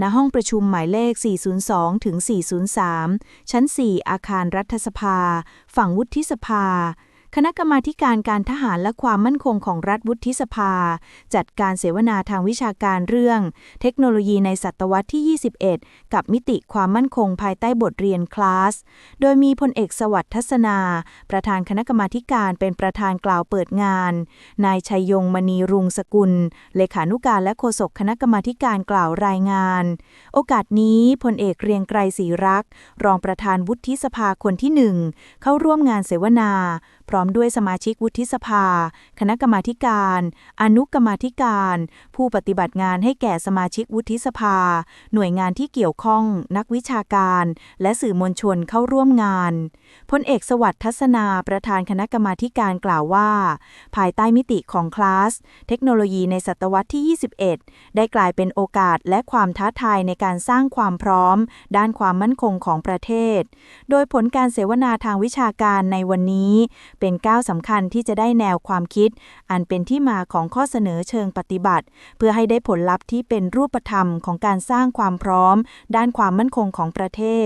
ณห้องประชุมหมายเลข 402 ถึง 403 ชั้น 4 อาคารรัฐสภา ฝั่งวุฒิสภา คณะกรรมาการการทหารและความมั่นคงของรัฐวุฒิสภา จัดการเสวนาทางวิชาการเรื่อง เทคโนโลยีในศตวรรษที่ 21 กับมิติความมั่นคงภายใต้บทเรียนคลาส โดยมีพลเอกสวัสดิ์ทัศนา ประธานคณะกรรมาการเป็นประธานกล่าวเปิดงาน นายชัยยงมณีรุงสกุล เลขานุการและโฆษกคณะกรรมาการกล่าวรายงาน โอกาสนี้พลเอกเรียงไกรศรีรักษ์รองประธานวุฒิสภาคนที่หนึ่งเข้าร่วมงานเสวนา พร้อมด้วยสมาชิกวุฒิสภา คณะกรรมาการ อนุกรรมาการ ผู้ปฏิบัติงานให้แก่สมาชิกวุฒิสภา หน่วยงานที่เกี่ยวข้อง นักวิชาการ และสื่อมวลชนเข้าร่วมงาน พลเอกสวัสดิ์ทัศนาประธานคณะกรรมาการกล่าวว่า ภายใต้มิติของคลาส เทคโนโลยีในศตวรรษที่ 21 ได้กลายเป็นโอกาสและความท้าทายในการสร้างความพร้อม ด้านความมั่นคงของประเทศ โดยผลการเสวนาทางวิชาการในวันนี้เป็นก้าวสำคัญที่จะได้แนวความคิด อันเป็นที่มาของข้อเสนอเชิงปฏิบัติ เพื่อให้ได้ผลลัพธ์ที่เป็นรูปธรรมของการสร้างความพร้อม ด้านความมั่นคงของประเทศ